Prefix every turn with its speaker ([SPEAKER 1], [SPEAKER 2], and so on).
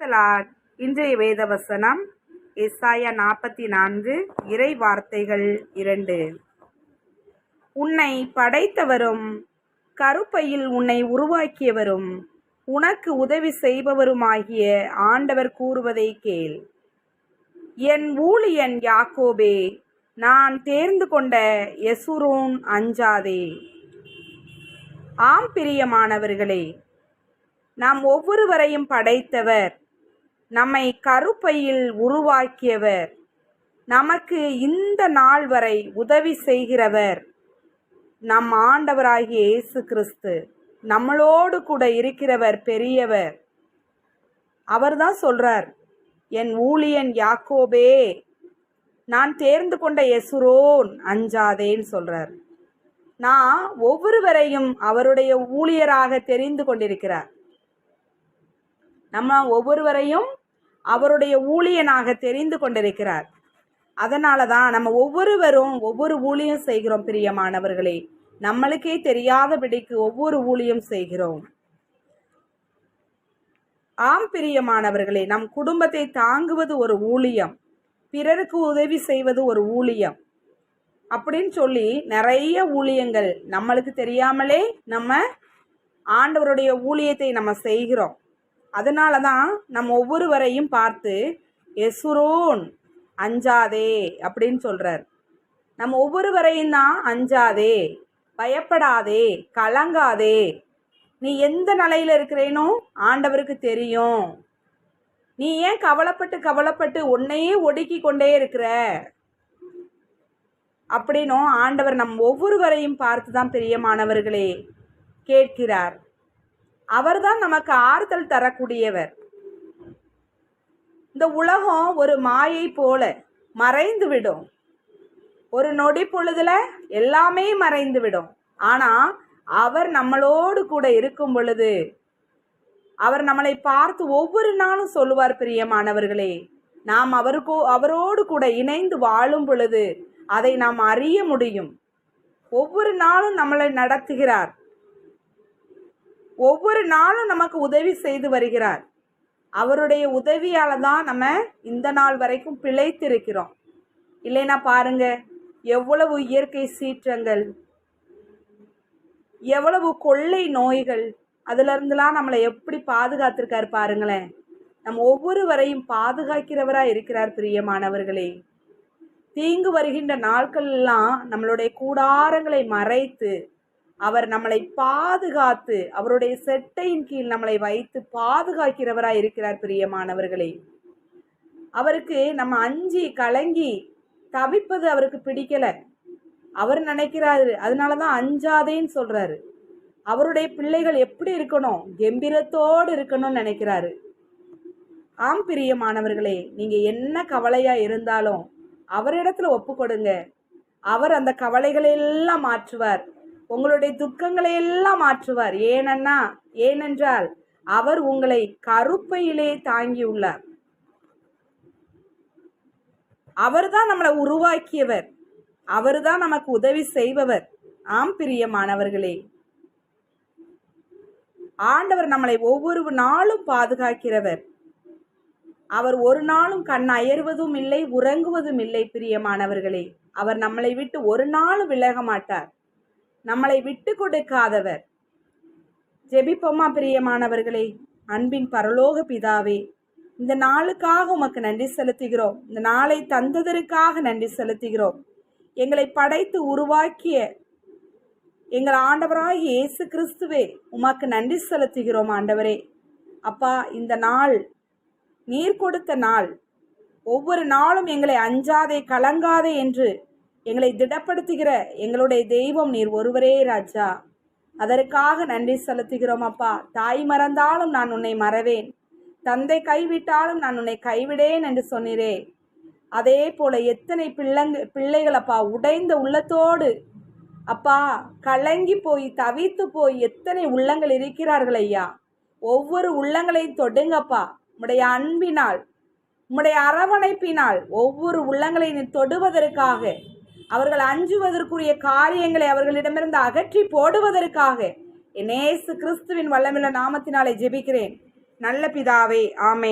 [SPEAKER 1] Praise the Lord இன்றைய வேத வசனம் எஸ்ஆயா நாற்பத்தி நான்கு இறை வார்த்தைகள் இரண்டு. உன்னை படைத்தவரும் கருப்பையில் உன்னை உருவாக்கியவரும் உனக்கு உதவி செய்பவருமாகிய ஆண்டவர் கூறுவதை கேள். என் ஊழியன் யாக்கோபே நான் தேர்ந்து கொண்ட எசுரோன் அஞ்சாதே. ஆம் பிரியமானவர்களே நாம் ஒவ்வொருவரையும் படைத்தவர் நம்மை கருப்பையில் உருவாக்கியவர். நமக்கு இந்த நாள் வரை உதவி செய்கிறவர் நம் ஆண்டவராகிய இயேசு கிறிஸ்து. நம்மளோடு கூட இருக்கிறவர் பெரியவர். அவர்தான் சொல்றார் என் ஊழியன் யாக்கோபே நான் தேர்ந்து கொண்ட எசுரோன் அஞ்சாதேன்னு சொல்றார். நான் ஒவ்வொருவரையும் அவருடைய ஊழியராக தெரிந்து கொண்டிருக்கிறார். நம்ம ஒவ்வொருவரையும் அவருடைய ஊழியனாக தெரிந்து கொண்டிருக்கிறார். அதனால தான் நம்ம ஒவ்வொருவரும் ஒவ்வொரு ஊழியம் செய்கிறோம் பிரியமானவர்களே. நம்மளுக்கே தெரியாதபடிக்கு ஒவ்வொரு ஊழியம் செய்கிறோம். ஆம் பிரியமானவர்களே நம் குடும்பத்தை தாங்குவது ஒரு ஊழியம். பிறருக்கு உதவி செய்வது ஒரு ஊழியம். அப்படின்னு சொல்லி நிறைய ஊழியங்கள் நம்மளுக்கு தெரியாமலே நம்ம ஆண்டவருடைய ஊழியத்தை நம்ம செய்கிறோம். அதனால தான் நம்ம ஒவ்வொருவரையும் பார்த்து எசுரோன் அஞ்சாதே அப்படின்னு சொல்கிறார் நம்ம ஒவ்வொருவரையும் தான் அஞ்சாதே பயப்படாதே கலங்காதே. நீ எந்த நிலையில் இருக்கிறேனோ ஆண்டவருக்கு தெரியும். நீ ஏன் கவலைப்பட்டு கவலைப்பட்டு உன்னையே ஒடுக்கி கொண்டே இருக்கிற? அப்படின்னும் ஆண்டவர் நம் ஒவ்வொருவரையும் பார்த்து தான் பிரியமானவர்களே கேட்கிறார். அவர்தான் நமக்கு ஆறுதல் தரக்கூடியவர். இந்த உலகம் ஒரு மாயை போல மறைந்து விடும். ஒரு நொடி பொழுதுல எல்லாமே மறைந்து விடும். ஆனா அவர் நம்மளோடு கூட இருக்கும் பொழுது அவர் நம்மளை பார்த்து ஒவ்வொரு நாளும் சொல்லுவார் பிரியமானவர்களே. நாம் அவருக்கோ அவரோடு கூட இணைந்து வாழும் பொழுது அதை நாம் அறிய முடியும். ஒவ்வொரு நாளும் நம்மளை நடத்துகிறார். ஒவ்வொரு நாளும் நமக்கு உதவி செய்து வருகிறார். அவருடைய உதவியால் தான் நம்ம இந்த நாள் வரைக்கும் பிழைத்திருக்கிறோம். இல்லைன்னா பாருங்க எவ்வளவு இயற்கை சீற்றங்கள் எவ்வளவு கொள்ளை நோய்கள் அதுலேருந்துலாம் நம்மளை எப்படி பாதுகாத்திருக்காரு பாருங்களேன். நம்ம ஒவ்வொருவரையும் பாதுகாக்கிறவராக இருக்கிறார் பிரியமானவர்களே. தீங்கு வருகின்ற நாட்கள் எல்லாம் நம்மளுடைய கூடாரங்களை மறைத்து அவர் நம்மளை பாதுகாத்து அவருடைய செட்டையின் கீழ் நம்மளை வைத்து பாதுகாக்கிறவராய் இருக்கிறார் பிரியமானவர்களே. அவருக்கு நம்ம அஞ்சி கலங்கி தவிப்பது அவருக்கு பிடிக்கல. அவர் நினைக்கிறாரு அதனால தான் அஞ்சாதேன்னு சொல்றாரு. அவருடைய பிள்ளைகள் எப்படி இருக்கணும்? கம்பீரத்தோடு இருக்கணும்னு நினைக்கிறாரு. ஆம் பிரியமானவர்களே நீங்க என்ன கவலையா இருந்தாலும் அவரிடத்துல ஒப்பு கொடுங்க அவர் அந்த கவலைகளை எல்லாம் மாற்றுவார். உங்களுடைய துக்கங்களை எல்லாம் மாற்றுவார். ஏனன்னா ஏனென்றால் அவர் உங்களை கருப்பையிலே தாங்கியுள்ளார் அவர்தான் நம்மளை உருவாக்கியவர். அவர்தான் நமக்கு உதவி செய்பவர். ஆம் பிரியமானவர்களே. ஆண்டவர் நம்மளை ஒவ்வொரு நாளும் பாதுகாக்கிறவர். அவர் ஒரு நாளும் கண் அயர்வதும் இல்லை உறங்குவதும் இல்லை பிரியமானவர்களே. அவர் நம்மளை விட்டு ஒரு நாளும் விலக மாட்டார். நம்மளை விட்டு கொடுக்காதவர். ஜெபிப்போமா பிரியமானவர்களே அன்பின் பரலோக பிதாவே இந்த நாளுக்காக உமக்கு நன்றி செலுத்துகிறோம். இந்த நாளை தந்ததற்காக நன்றி செலுத்துகிறோம். எங்களை படைத்து உருவாக்கிய எங்கள் ஆண்டவராக இயேசு கிறிஸ்துவே உமக்கு நன்றி செலுத்துகிறோம் ஆண்டவரே. அப்பா இந்த நாள் நீர் கொடுத்த நாள் ஒவ்வொரு நாளும் எங்களை அஞ்சாதே கலங்காதே என்று எங்களை திடப்படுத்துகிற எங்களுடைய தெய்வம் நீர் ஒருவரே ராஜா. அதற்காக நன்றி செலுத்துகிறோம் அப்பா. தாய் மறந்தாலும் நான் உன்னை மறவேன். தந்தை கைவிட்டாலும் நான் உன்னை கைவிடேன் என்று சொன்னீரே. அதே போல எத்தனை பிள்ளைங்க பிள்ளைகள் அப்பா உடைந்த உள்ளத்தோடு அப்பா கலங்கி போய் தவித்து போய் எத்தனை உள்ளங்கள் இருக்கிறார்கள் ஐயா. ஒவ்வொரு உள்ளங்களையும் தொடுங்கப்பா உம்முடைய அன்பினால் உம்முடைய அரவணைப்பினால் ஒவ்வொரு உள்ளங்களை நீ தொடுவதற்காக அவர்கள் அஞ்சுவதற்குரிய காரியங்களை அவர்களிடமிருந்து அகற்றி போடுவதற்காக நேசு கிறிஸ்துவின் வல்லமில்ல நாமத்தினாலே ஜெபிக்கிறேன். நல்ல பிதாவே ஆமே